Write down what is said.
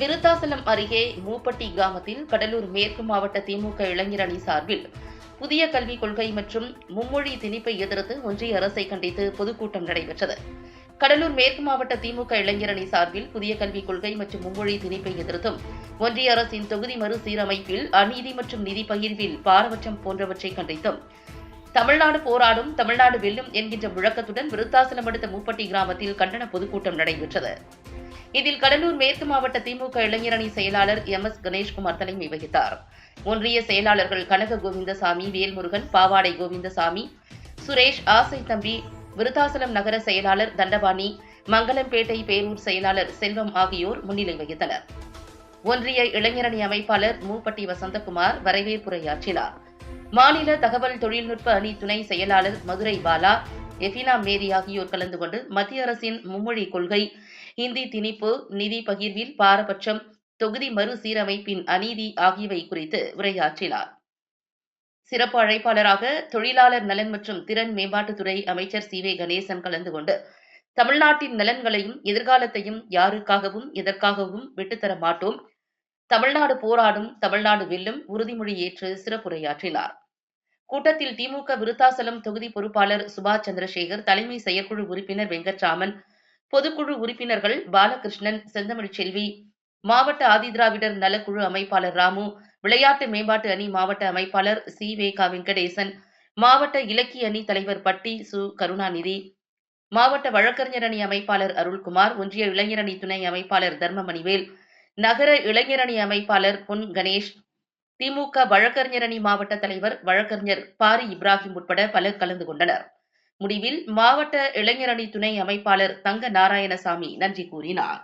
விருத்தாசலம் அருகே மூப்பட்டி கிராமத்தில் கடலூர் மேற்கு மாவட்ட திமுக இளைஞர் அணி சார்பில் புதிய கல்விக் கொள்கை மற்றும் மும்மொழி திணிப்பை எதிர்த்து ஒன்றிய அரசை கண்டித்து பொதுக்கூட்டம் நடைபெற்றது. கடலூர் மேற்கு மாவட்ட திமுக இளைஞரணி சார்பில் புதிய கல்விக் கொள்கை மற்றும் மும்மொழி திணிப்பை எதிர்த்தும் ஒன்றிய அரசின் தொகுதி மறுசீரமைப்பில் அநீதி மற்றும் நிதி பகிர்வில் பாரபட்சம் போன்றவற்றை கண்டித்தும் தமிழ்நாடு போராடும் தமிழ்நாடு வெல்லும் என்கின்ற முழக்கத்துடன் விருத்தாசலம் அடுத்த மூப்பட்டி கிராமத்தில் கண்டன பொதுக்கூட்டம் நடைபெற்றது. இதில் கடலூர் மேற்கு மாவட்ட திமுக இளைஞரணி செயலாளர் எம் எஸ் கணேஷ்குமார் தலைமை வகித்தார். ஒன்றிய செயலாளர்கள் கனக கோவிந்தசாமி வேல்முருகன் பாவாடை கோவிந்தசாமி சுரேஷ் ஆசை தம்பி விருத்தாசலம் நகர செயலாளர் தண்டபாணி மங்கலம்பேட்டை பேரூர் செயலாளர் செல்வம் ஆகியோர் முன்னிலை வகித்தனர். ஒன்றிய இளைஞரணி அமைப்பாளர் மூப்பட்டி வசந்தகுமார் வரவேற்புரையாற்றினார். மாநில தகவல் தொழில்நுட்ப அணி துணை செயலாளர் மதுரை பாலா எஃபினா மேரி ஆகியோர் கலந்து கொண்டு மத்திய அரசின் மும்மொழி கொள்கை இந்தி திணிப்பு நிதி பகிர்வில் பாரபட்சம் தொகுதி மறுசீரமைப்பின் அநீதி ஆகியவை குறித்து உரையாற்றினார். சிறப்பு அழைப்பாளராக தொழிலாளர் நலன் மற்றும் திறன் மேம்பாட்டுத்துறை அமைச்சர் சி வே கணேசன் கலந்து கொண்டு தமிழ்நாட்டின் நலன்களையும் எதிர்காலத்தையும் யாருக்காகவும் எதற்காகவும் விட்டுத்தர மாட்டோம். தமிழ்நாடு போராடும் தமிழ்நாடு வெல்லும் உறுதிமொழி ஏற்று சிறப்புரையாற்றினார். கூட்டத்தில் திமுக விருத்தாசலம் தொகுதி பொறுப்பாளர் சுபாஷ் சந்திரசேகர் தலைமை செயற்குழு உறுப்பினர் வெங்கட்ராமன் பொதுக்குழு உறுப்பினர்கள் பாலகிருஷ்ணன் செந்தமிழ் செல்வி மாவட்ட ஆதிதிராவிடர் நலக்குழு அமைப்பாளர் ராமு விளையாட்டு மேம்பாட்டு அணி மாவட்ட அமைப்பாளர் சி. வேகா வெங்கடேசன் மாவட்ட இலக்கிய அணி தலைவர் பட்டி சு. கருணாநிதி மாவட்ட வழக்கறிஞர் அணி அமைப்பாளர் அருள்குமார் ஒன்றிய இளைஞரணி துணை அமைப்பாளர் தர்மமணிவேல் நகர இளைஞரணி அமைப்பாளர் பொன் கணேஷ் திமுக வழக்கறிஞர் அணி மாவட்ட தலைவர் வழக்கறிஞர் பாரி இப்ராஹிம் உட்பட பலர் கலந்து கொண்டனர். முடிவில் மாவட்ட இளைஞரணி துணை அமைப்பாளர் தங்க நாராயணசாமி நன்றி கூறினார்.